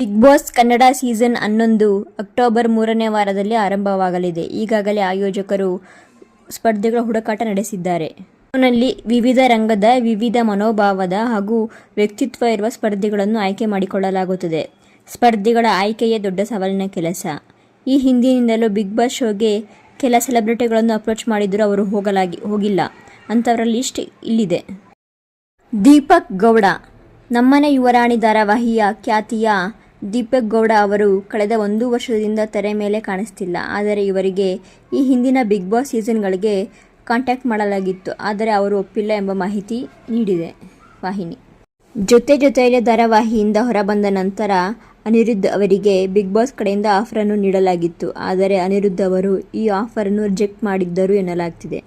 Big Boss Kannada season ಹನ್ನೊಂದು October ಮೂರನೇ ವಾರದಲ್ಲಿ ಆರಂಭವಾಗಲಿದೆ. ಈಗಾಗಲೇ ಆಯೋಜಕರು ಸ್ಪರ್ಧೆಗಳ ಹುಡುಕಾಟ ನಡೆಸಿದ್ದಾರೆ. ನಲ್ಲಿ ವಿವಿಧ ರಂಗದ, ವಿವಿಧ ಮನೋಭಾವದ ಹಾಗೂ ವ್ಯಕ್ತಿತ್ವ ಇರುವ ಸ್ಪರ್ಧಿಗಳನ್ನು ಆಯ್ಕೆ ಮಾಡಿಕೊಳ್ಳಲಾಗುತ್ತದೆ. ಸ್ಪರ್ಧಿಗಳ ಆಯ್ಕೆಯೇ ದೊಡ್ಡ ಸವಾಲಿನ ಕೆಲಸ. ಈ ಹಿಂದಿನಿಂದಲೂ ಬಿಗ್ ಬಾಸ್ ಶೋಗೆ ಕೆಲ ಸೆಲೆಬ್ರಿಟಿಗಳನ್ನು ಅಪ್ರೋಚ್ ಮಾಡಿದರೂ ಅವರು ಹೋಗಲಾಗಿ, ಹೋಗಿಲ್ಲ. ಅಂಥವರ ಲಿಸ್ಟ್ ಇಲ್ಲಿದೆ. ದೀಪಕ್ ಗೌಡ, ನಮ್ಮನೆ ಯುವರಾಣಿ ಧಾರಾವಾಹಿಯ ಖ್ಯಾತಿಯ ದೀಪಕ್ ಗೌಡ ಅವರು ಕಳೆದ ಒಂದು ವರ್ಷದಿಂದ ತೆರೆ ಮೇಲೆ ಕಾಣಿಸ್ತಿಲ್ಲ. ಆದರೆ ಇವರಿಗೆ ಈ ಹಿಂದಿನ ಬಿಗ್ ಬಾಸ್ ಸೀಸನ್ಗಳಿಗೆ ಕಾಂಟ್ಯಾಕ್ಟ್ ಮಾಡಲಾಗಿತ್ತು. ಆದರೆ ಅವರು ಒಪ್ಪಿಲ್ಲ ಎಂಬ ಮಾಹಿತಿ ನೀಡಿದೆ. ವಾಹಿನಿ. ಜೊತೆ ಜೊತೆಯಲ್ಲೇ ಧಾರಾವಾಹಿಯಿಂದ ಹೊರಬಂದ ನಂತರ ಅನಿರುದ್ಧ ಅವರಿಗೆ ಬಿಗ್ ಬಾಸ್ ಕಡೆಯಿಂದ ಆಫರನ್ನು ನೀಡಲಾಗಿತ್ತು. ಆದರೆ ಅನಿರುದ್ಧ ಅವರು ಈ ಆಫರನ್ನು ರಿಜೆಕ್ಟ್ ಮಾಡಿದ್ದರು ಎನ್ನಲಾಗ್ತಿದೆ.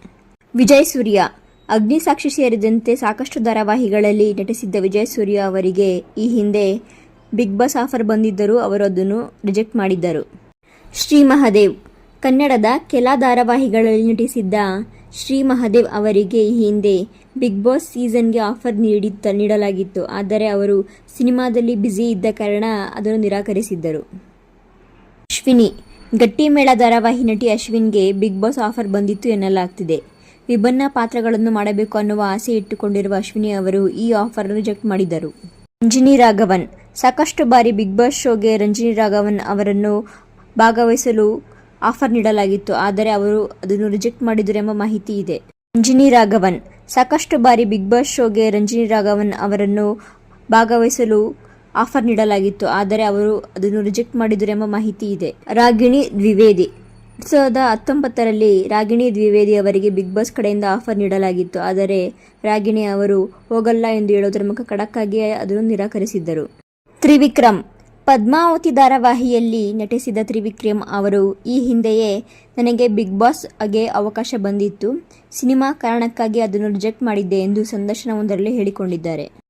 ವಿಜಯ್ ಸೂರ್ಯ. ಅಗ್ನಿಸಾಕ್ಷಿ ಸೇರಿದಂತೆ ಸಾಕಷ್ಟು ಧಾರಾವಾಹಿಗಳಲ್ಲಿ ನಟಿಸಿದ್ದ ವಿಜಯ್ ಸೂರ್ಯ ಅವರಿಗೆ ಈ ಹಿಂದೆ ಬಿಗ್ ಬಾಸ್ ಆಫರ್ ಬಂದಿದ್ದರೂ ಅವರು ಅದನ್ನು ರಿಜೆಕ್ಟ್ ಮಾಡಿದ್ದರು. ಶ್ರೀ ಮಹಾದೇವ್, ಕನ್ನಡದ ಕೆಲ ಧಾರಾವಾಹಿಗಳಲ್ಲಿ ನಟಿಸಿದ್ದ ಶ್ರೀ ಮಹಾದೇವ್ ಅವರಿಗೆ ಈ ಹಿಂದೆ ಬಿಗ್ ಬಾಸ್ ಸೀಸನ್ಗೆ ಆಫರ್ ನೀಡಿದ್ದ, ನೀಡಲಾಗಿತ್ತು. ಆದರೆ ಅವರು ಸಿನಿಮಾದಲ್ಲಿ ಬ್ಯುಸಿ ಇದ್ದ ಕಾರಣ ಅದನ್ನು ನಿರಾಕರಿಸಿದ್ದರು. ಅಶ್ವಿನಿ, ಗಟ್ಟಿಮೇಳ ಧಾರಾವಾಹಿ ನಟಿ ಅಶ್ವಿನ್ಗೆ ಬಿಗ್ ಬಾಸ್ ಆಫರ್ ಬಂದಿತ್ತು ಎನ್ನಲಾಗ್ತಿದೆ. ವಿಭಿನ್ನ ಪಾತ್ರಗಳನ್ನು ಮಾಡಬೇಕು ಅನ್ನುವ ಆಸೆ ಇಟ್ಟುಕೊಂಡಿರುವ ಅಶ್ವಿನಿ ಅವರು ಈ ಆಫರ್ ರಿಜೆಕ್ಟ್ ಮಾಡಿದರು ಅಂಜಿನಿ ರಾಘವನ್ ಸಾಕಷ್ಟು ಬಾರಿ ಬಿಗ್ ಬಾಸ್ ಶೋಗೆ ರಂಜಿನಿ ರಾಘವನ್ ಅವರನ್ನು ಭಾಗವಹಿಸಲು ಆಫರ್ ನೀಡಲಾಗಿತ್ತು, ಆದರೆ ಅವರು ಅದನ್ನು ರಿಜೆಕ್ಟ್ ಮಾಡಿದರು ಎಂಬ ಮಾಹಿತಿ ಇದೆ. ರಂಜಿನಿ ರಾಘವನ್, ಸಾಕಷ್ಟು ಬಾರಿ ಬಿಗ್ ಬಾಸ್ ಶೋಗೆ ರಂಜಿನಿ ರಾಘವನ್ ಅವರನ್ನು ಭಾಗವಹಿಸಲು ಆಫರ್ ನೀಡಲಾಗಿತ್ತು, ಆದರೆ ಅವರು ಅದನ್ನು ರಿಜೆಕ್ಟ್ ಮಾಡಿದರು ಎಂಬ ಮಾಹಿತಿ ಇದೆ. ರಾಗಿಣಿ ದ್ವಿವೇದಿ, ಎರಡ್ ಸಾವಿರದ ಹತ್ತೊಂಬತ್ತರಲ್ಲಿ ರಾಗಿಣಿ ದ್ವಿವೇದಿ ಅವರಿಗೆ ಬಿಗ್ ಬಾಸ್ ಕಡೆಯಿಂದ ಆಫರ್ ನೀಡಲಾಗಿತ್ತು, ಆದರೆ ರಾಗಿಣಿ ಅವರು ಹೋಗಲ್ಲ ಎಂದು ಹೇಳೋದರ ಮುಖ ಖಡಕ್ಕಾಗಿಯೇ ಅದನ್ನು ನಿರಾಕರಿಸಿದ್ದರು. ತ್ರಿವಿಕ್ರಮ್. ಪದ್ಮಾವತಿ ಧಾರಾವಾಹಿಯಲ್ಲಿ ನಟಿಸಿದ ತ್ರಿವಿಕ್ರಮ್ ಅವರು ಈ ಹಿಂದೆಯೇ ನನಗೆ ಬಿಗ್ ಬಾಸ್ ಆಗೆ ಅವಕಾಶ ಬಂದಿತ್ತು. ಸಿನಿಮಾ ಕಾರಣಕ್ಕಾಗಿ ಅದನ್ನು ರಿಜೆಕ್ಟ್ ಮಾಡಿದ್ದೆ ಎಂದು ಸಂದರ್ಶನವೊಂದರಲ್ಲಿ ಹೇಳಿಕೊಂಡಿದ್ದಾರೆ.